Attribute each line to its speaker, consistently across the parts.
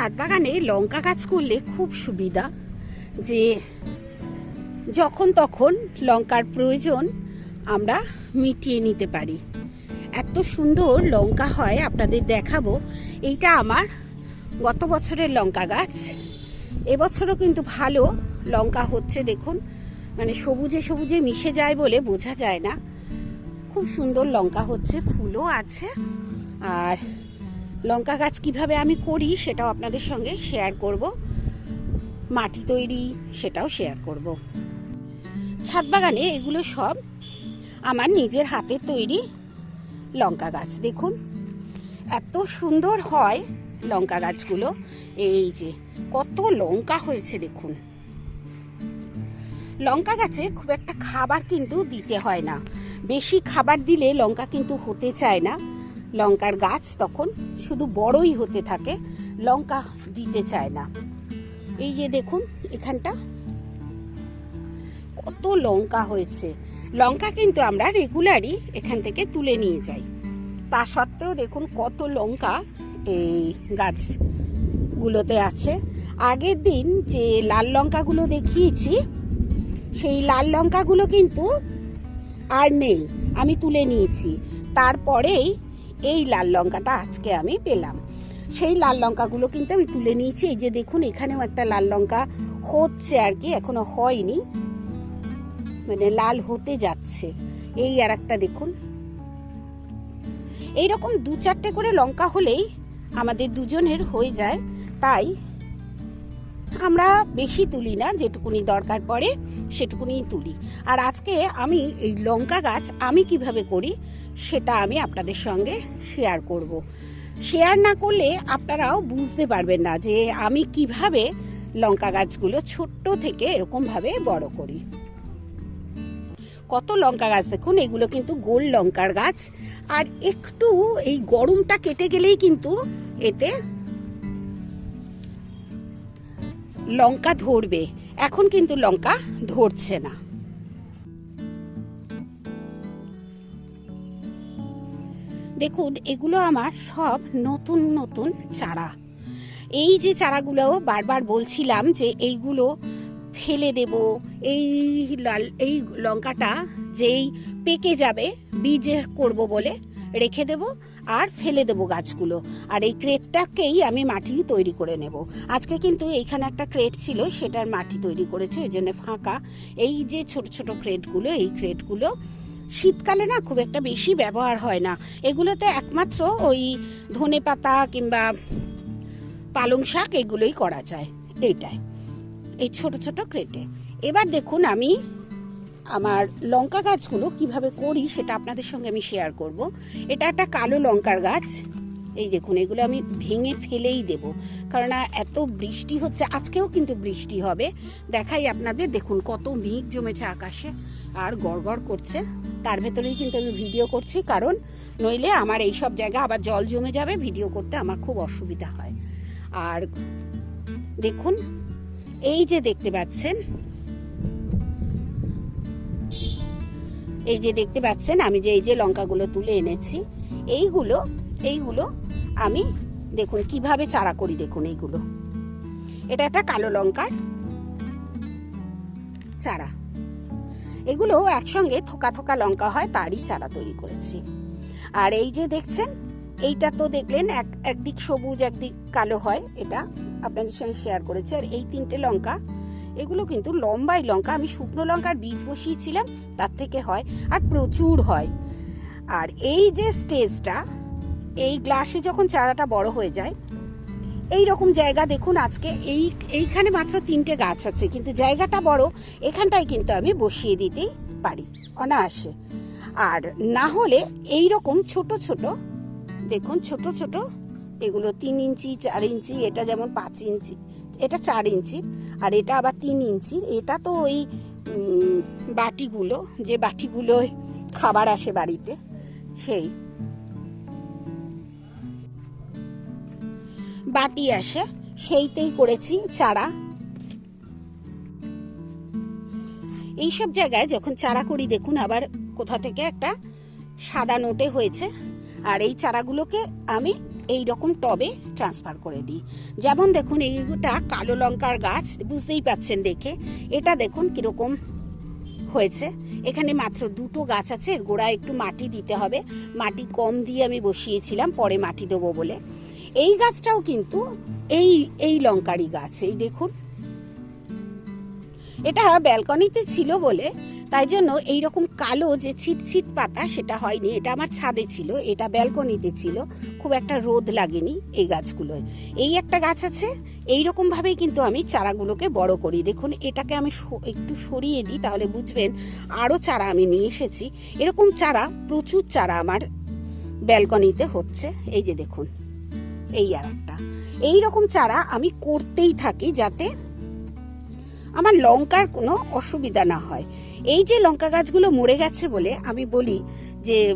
Speaker 1: ছাদ বাগানে লঙ্কা গাছ করলে খুব সুবিধা যে যখন তখন লঙ্কার প্রয়োজন আমরা মিটিয়ে নিতে পারি। এত সুন্দর লঙ্কা হয়, আপনাদের দেখাবো। এইটা আমার গত বছরের লঙ্কা গাছ। এবছরও কিন্তু ভালো লঙ্কা হচ্ছে, দেখুন। মানে সবুজে সবুজে মিশে যায় বলে বোঝা যায় না। খুব সুন্দর লঙ্কা হচ্ছে, ফুলও আছে। আর লঙ্কা গাছ কীভাবে আমি করি সেটাও আপনাদের সঙ্গে শেয়ার করব। মাটি তৈরি সেটাও শেয়ার করব। ছাদ বাগানে এগুলো সব আমার নিজের হাতের তৈরি লঙ্কা গাছ। দেখুন, এত সুন্দর হয় লঙ্কা গাছগুলো। এই যে, কত লঙ্কা হয়েছে, দেখুন। লঙ্কা গাছে খুব একটা খাবার কিন্তু দিতে হয় না। বেশি খাবার দিলে লঙ্কা কিন্তু হতে চায় না। লঙ্কার গাছ তখন শুধু বড়ই হতে থাকে, লঙ্কা দিতে চায় না। এই যে দেখুন, এখানটা কত লঙ্কা হয়েছে। লঙ্কা কিন্তু আমরা রেগুলারই এখান থেকে তুলে নিয়ে যাই। তা সত্ত্বেও দেখুন কত লঙ্কা এই গাছগুলোতে আছে। আগের দিন যে লাল লঙ্কাগুলো দেখিয়েছি, সেই লাল লঙ্কাগুলো কিন্তু আর নেই, আমি তুলে নিয়েছি। তারপরেই এই লাল লঙ্কাটা আজকে আমি পেলাম। সেই লাল লঙ্কাগুলো কিন্তু আমি তুলে নিয়েছি। এই যে দেখুন, এখানেও একটা লাল লঙ্কা হচ্ছে আর কি, এখনও হয়নি। মানে লাল হতে যাচ্ছে। এই আর একটা দেখুন। এইরকম দু চারটে করে লঙ্কা হলেই আমাদের দুজনের হয়ে যায়। তাই আমরা বেশি তুলি না, যেটুকুনি দরকার পড়ে সেটুকুনি তুলি। আর আজকে আমি এই লঙ্কা গাছ আমি কীভাবে করি সেটা আমি আপনাদের সঙ্গে শেয়ার করব। শেয়ার না করলে আপনারাও বুঝতে পারবেন না যে আমি কীভাবে লঙ্কা গাছগুলো ছোট্ট থেকে এরকমভাবে বড় করি। কত লঙ্কা গাছ দেখুন, এগুলো কিন্তু গোল লঙ্কার গাছ। আর একটু এই গরমটা কেটে গেলেই কিন্তু এতে লঙ্কা ধরবে। এখন কিন্তু লঙ্কা ধরছে না। দেখুন, এগুলো আমার সব নতুন নতুন চারা। এই যে চারাগুলো বারবার বলছিলাম যে এইগুলো ফেলে দেব, এই লাল, এই লঙ্কাটা যেই পেকে যাবে, বীজ করব বলে রেখে দেব আর ফেলে দেবো গাছগুলো। আর এই ক্রেটটাকেই আমি মাটি তৈরি করে নেব। আজকে কিন্তু এইখানে একটা ক্রেট ছিল, সেটার মাটি তৈরি করেছে, ওই জন্য ফাঁকা। এই যে ছোট ছোট ক্রেটগুলো, এই ক্রেটগুলো শীতকালে না খুব একটা বেশি ব্যবহার হয় না। এগুলোতে একমাত্র ওই ধনে পাতা কিংবা পালং শাক এগুলোই করা যায় এইটাই এই ছোট ছোট ক্রেটে। এবার দেখুন আমি আমার লঙ্কা গাছগুলো কীভাবে করি সেটা আপনাদের সঙ্গে আমি শেয়ার করব। এটা একটা কালো লঙ্কার গাছ। এই দেখুন, এগুলো আমি ভেঙে ফেলেই দেব। কারণ এত বৃষ্টি হচ্ছে, আজকেও কিন্তু বৃষ্টি হবে। দেখাই আপনাদের, দেখুন কত মেঘ জমেছে আকাশে আর গড়গড় করছে। তার ভেতরেই কিন্তু আমি ভিডিও করছি, কারণ নইলে আমার এই সব জায়গা আবার জল জমে যাবে, ভিডিও করতে আমার খুব অসুবিধা হয়। আর দেখুন, এই যে দেখতে পাচ্ছেন, এই যে দেখতে পাচ্ছেন, আমি যে এই যে লঙ্কাগুলো তুলে এনেছি, এইগুলো এইগুলো আমি দেখুন, কীভাবে চারা করি দেখুন এইগুলো। এটা একটা কালো লঙ্কার চারা। এগুলো একসঙ্গে থোকা থোকা লঙ্কা হয়, তারই চারা তৈরি করেছি। আর এই যে দেখছেন, এইটা তো দেখলেন, এক, একদিক সবুজ, একদিক কালো হয়, এটা আপনাদের সঙ্গে শেয়ার করেছি। আর এই তিনটে লঙ্কা, এগুলো কিন্তু লম্বাই লঙ্কা, আমি শুকনো লঙ্কার বীজ বসিয়েছিলাম, তার থেকে হয়, আর প্রচুর হয়। আর এই যে স্টেজটা এই গ্লাসে যখন চারাটা বড় হয়ে যায়, এই রকম জায়গা দেখুন আজকে, এই, এইখানে মাত্র তিনটে গাছ আছে, কিন্তু জায়গাটা বড়, এখানটায় কিন্তু আমি বসিয়ে দিতেই পারি, অনায়াসে। আর না হলে এই রকম ছোট ছোট, দেখুন ছোট ছোট, এগুলো তিন ইঞ্চি, চার ইঞ্চি, এটা যেমন পাঁচ ইঞ্চি, এটা চার ইঞ্চি, আর এটা আবার তিন ইঞ্চি, এটা তো ওই বাটিগুলো, যে বাটিগুলো খাবার আসে বাড়িতে, সেই। বাটি আসে, সেইতেই করেছি চারা। এইসব জায়গায় যখন চারা করি, দেখুন আবার কোথা থেকে একটা সাদা নোটে হয়েছে। আর এই চারাগুলোকে আমি এই রকম টবে ট্রান্সফার করে দিই। যেমন দেখুন, এইটা কালো লঙ্কার গাছ, বুঝতেই পাচ্ছেন দেখে। এটা দেখুন কীরকম হয়েছে। এখানে মাত্র দুটো গাছ আছে, এর গোড়ায় একটু মাটি দিতে হবে। মাটি কম দিয়ে আমি বসিয়েছিলাম, পরে মাটি দেবো বলে। এই গাছটাও কিন্তু এই এই লঙ্কারি গাছ, এই দেখুন। এটা ব্যালকনিতে ছিল বলে, তাই জন্য এই রকম কালো যে ছিটছিট পাতা সেটা হয়নি। এটা আমার ছাদে ছিল, এটা ব্যালকনিতে ছিল। খুব একটা রোদ লাগেনি এই গাছগুলোয়। এই একটা গাছ আছে এই রকম ভাবেই কিন্তু আমি চারাগুলোকে বড় করি। দেখুন, এটাকে আমি একটু সরিয়ে দিই, তাহলে বুঝবেন আরও চারা আমি নিয়ে এসেছি। এরকম চারা, প্রচুর চারা আমার ব্যালকনিতে হচ্ছে। এই যে দেখুন। এই আর একটা। এই রকম চারা আমি করতেই থাকি যাতে আমার লঙ্কার কোনো অসুবিধা না হয়। এই যে লঙ্কা গাছগুলো মরে গেছে বলে আমি বলি যে,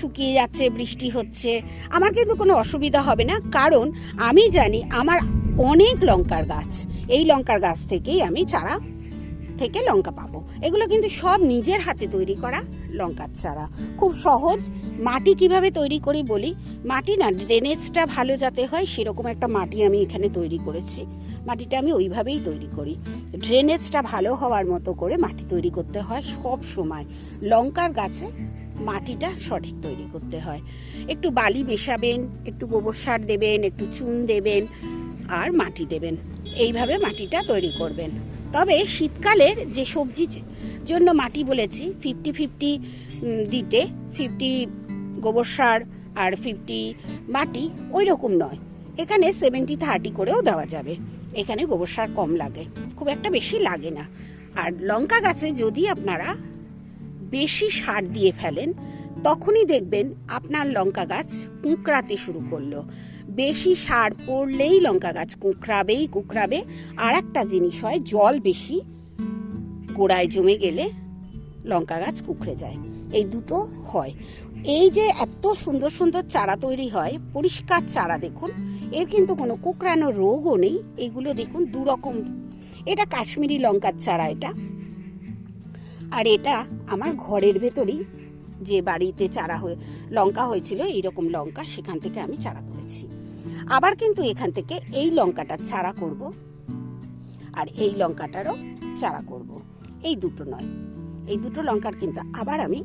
Speaker 1: শুকিয়ে যাচ্ছে, বৃষ্টি হচ্ছে, আমার কিন্তু কোনো অসুবিধা হবে না। কারণ আমি জানি আমার অনেক লঙ্কার গাছ। এই লঙ্কার গাছ থেকেই আমি চারা থেকে লঙ্কা পাবো। এগুলো কিন্তু সব নিজের হাতে তৈরি করা লঙ্কার চারা। খুব সহজ। মাটি কীভাবে তৈরি করি বলি? মাটি না ড্রেনেজটা ভালো যাতে হয়, সেরকম একটা মাটি আমি এখানে তৈরি করেছি। মাটিটা আমি ওইভাবেই তৈরি করি। ড্রেনেজটা ভালো হওয়ার মতো করে মাটি তৈরি করতে হয় সব সময়। লঙ্কার গাছে মাটিটা সঠিক তৈরি করতে হয়। একটু বালি মেশাবেন, একটু গোবর সার দেবেন, একটু চুন দেবেন, আর মাটি দেবেন। এইভাবে মাটিটা তৈরি করবেন। তবে শীতকালের যে সবজি জন্য মাটি বলেছি ফিফটি ফিফটি দিতে ফিফটি গোবর সার আর ফিফটি মাটি ওই রকম নয়। এখানে সেভেন্টি থার্টি করেও দেওয়া যাবে। এখানে গোবর সার কম লাগে, খুব একটা বেশি লাগে না। আর লঙ্কা গাছে যদি আপনারা বেশি সার দিয়ে ফেলেন, তখনই দেখবেন আপনার লঙ্কা গাছ কুঁকড়াতে শুরু করল। বেশি সার পড়লেই লঙ্কা গাছ কুঁকড়াবেই কুঁকড়াবে। আর একটা জিনিস হয়, জল বেশি গোড়ায় জমে গেলে লঙ্কা গাছ কুঁকড়ে যায়। এই দুটো হয়। এই যে এত সুন্দর সুন্দর চারা তৈরি হয়, পরিষ্কার চারা দেখুন, এর কিন্তু কোনো কুকরানো রোগও নেই। এগুলো দেখুন দু রকম এটা কাশ্মীরি লঙ্কার চারা এটা। আর এটা আমার ঘরের ভেতরই যে বাড়িতে চারা হয়ে, লঙ্কা হয়েছিল, এইরকম লঙ্কা সেখান থেকে আমি চারা করেছি আবার কিন্তু এখান থেকে এই লঙ্কাটার চারা করব। আর এই লঙ্কাটারও চারা করব। এই দুটো নয়। এই দুটো লঙ্কার কিন্তু আবার আমি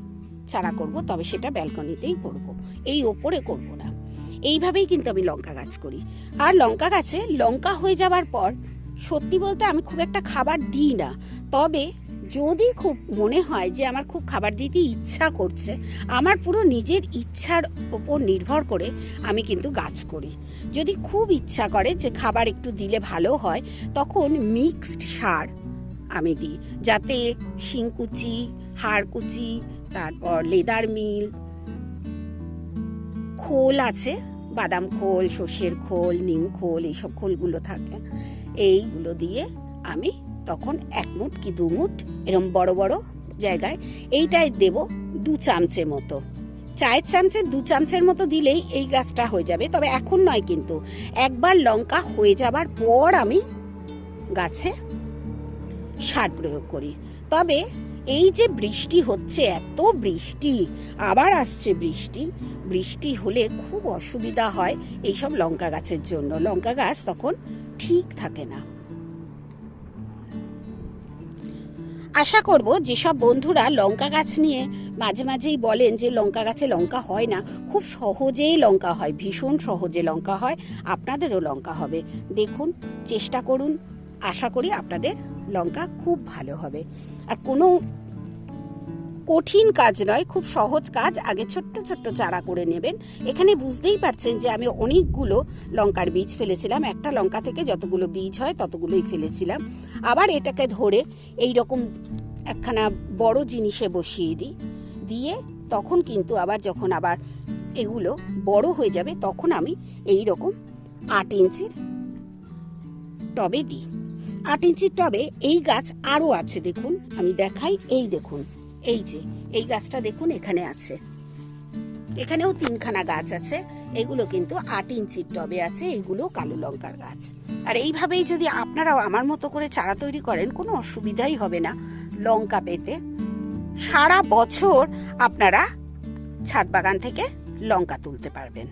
Speaker 1: চারা করব, তবে সেটা ব্যালকনিতেই করব। এই ওপরে করব না। এইভাবেই কিন্তু আমি লঙ্কা গাছ করি। আর লঙ্কা গাছে লঙ্কা হয়ে যাবার পর সত্যি বলতে আমি খুব একটা খাবার দিই না। তবে যদি খুব মনে হয় যে আমার খুব খাবার দিতে ইচ্ছা করছে, আমার পুরো নিজের ইচ্ছার ওপর নির্ভর করে আমি কিন্তু গাছ করি। যদি খুব ইচ্ছা করে যে খাবার একটু দিলে ভালো হয়, তখন মিক্সড সার আমি দিই। যাতে শিংকুচি, হাড়কুচি, তারপর লেদার মিল, খোল আছে, বাদাম খোল, সর্ষের খোল, নিম খোল, এইসব খোলগুলো থাকে। এইগুলো দিয়ে আমি তখন এক মুঠ কি দু মুঠ এরম বড় বড় জায়গায় এইটাই দেব দু চামচের মতো। চায়ের চামচে দু চামচের মতো দিলেই এই গাছটা হয়ে যাবে, তবে এখন নয় কিন্তু। একবার লঙ্কা হয়ে যাবার পর আমি গাছে সার প্রয়োগ করি। তবে এই যে বৃষ্টি হচ্ছে, এত বৃষ্টি, আবার আসছে বৃষ্টি। বৃষ্টি হলে খুব অসুবিধা হয় এইসব লঙ্কা গাছের জন্য। লঙ্কা গাছ তখন ঠিক থাকে না। আশা করব যেসব বন্ধুরা লঙ্কা গাছ নিয়ে মাঝে মাঝেই বলেন যে লঙ্কা গাছে লঙ্কা হয় না, খুব সহজেই লঙ্কা হয়, ভীষণ সহজে লঙ্কা হয়, আপনাদেরও লঙ্কা হবে। দেখুন, চেষ্টা করুন। আশা করি আপনাদের লঙ্কা খুব ভালো হবে। আর কোনো কঠিন কাজ নয়, খুব সহজ কাজ। আগে ছোট্ট ছোট্ট চারা করে নেবেন। এখানে বুঝতেই পারছেন যে আমি অনেকগুলো লঙ্কার বীজ ফেলেছিলাম। একটা লঙ্কা থেকে যতগুলো বীজ হয়, ততগুলোই ফেলেছিলাম। আবার এটাকে ধরে এই রকম একখানা বড় জিনিসে বসিয়ে দিই। দিয়ে তখন কিন্তু আবার যখন আবার এগুলো বড় হয়ে যাবে, তখন আমি এই রকম আট ইঞ্চির টবে দিই। আট ইঞ্চির টবে এই গাছ আরও আছে, দেখুন। আমি দেখাই, এই দেখুন। এই যে, এই গাছটা দেখুন, এখানে আছে। এখানেও তিনখানা গাছ আছে। এগুলো কিন্তু আট ইঞ্চির টবে আছে, এগুলো কালো লঙ্কার গাছ। আর এইভাবেই যদি আপনারাও আমার মতো করে চারা তৈরি করেন, কোনো অসুবিধাই হবে না লঙ্কা পেতে। সারা বছর আপনারা ছাদ বাগান থেকে লঙ্কা তুলতে পারবেন।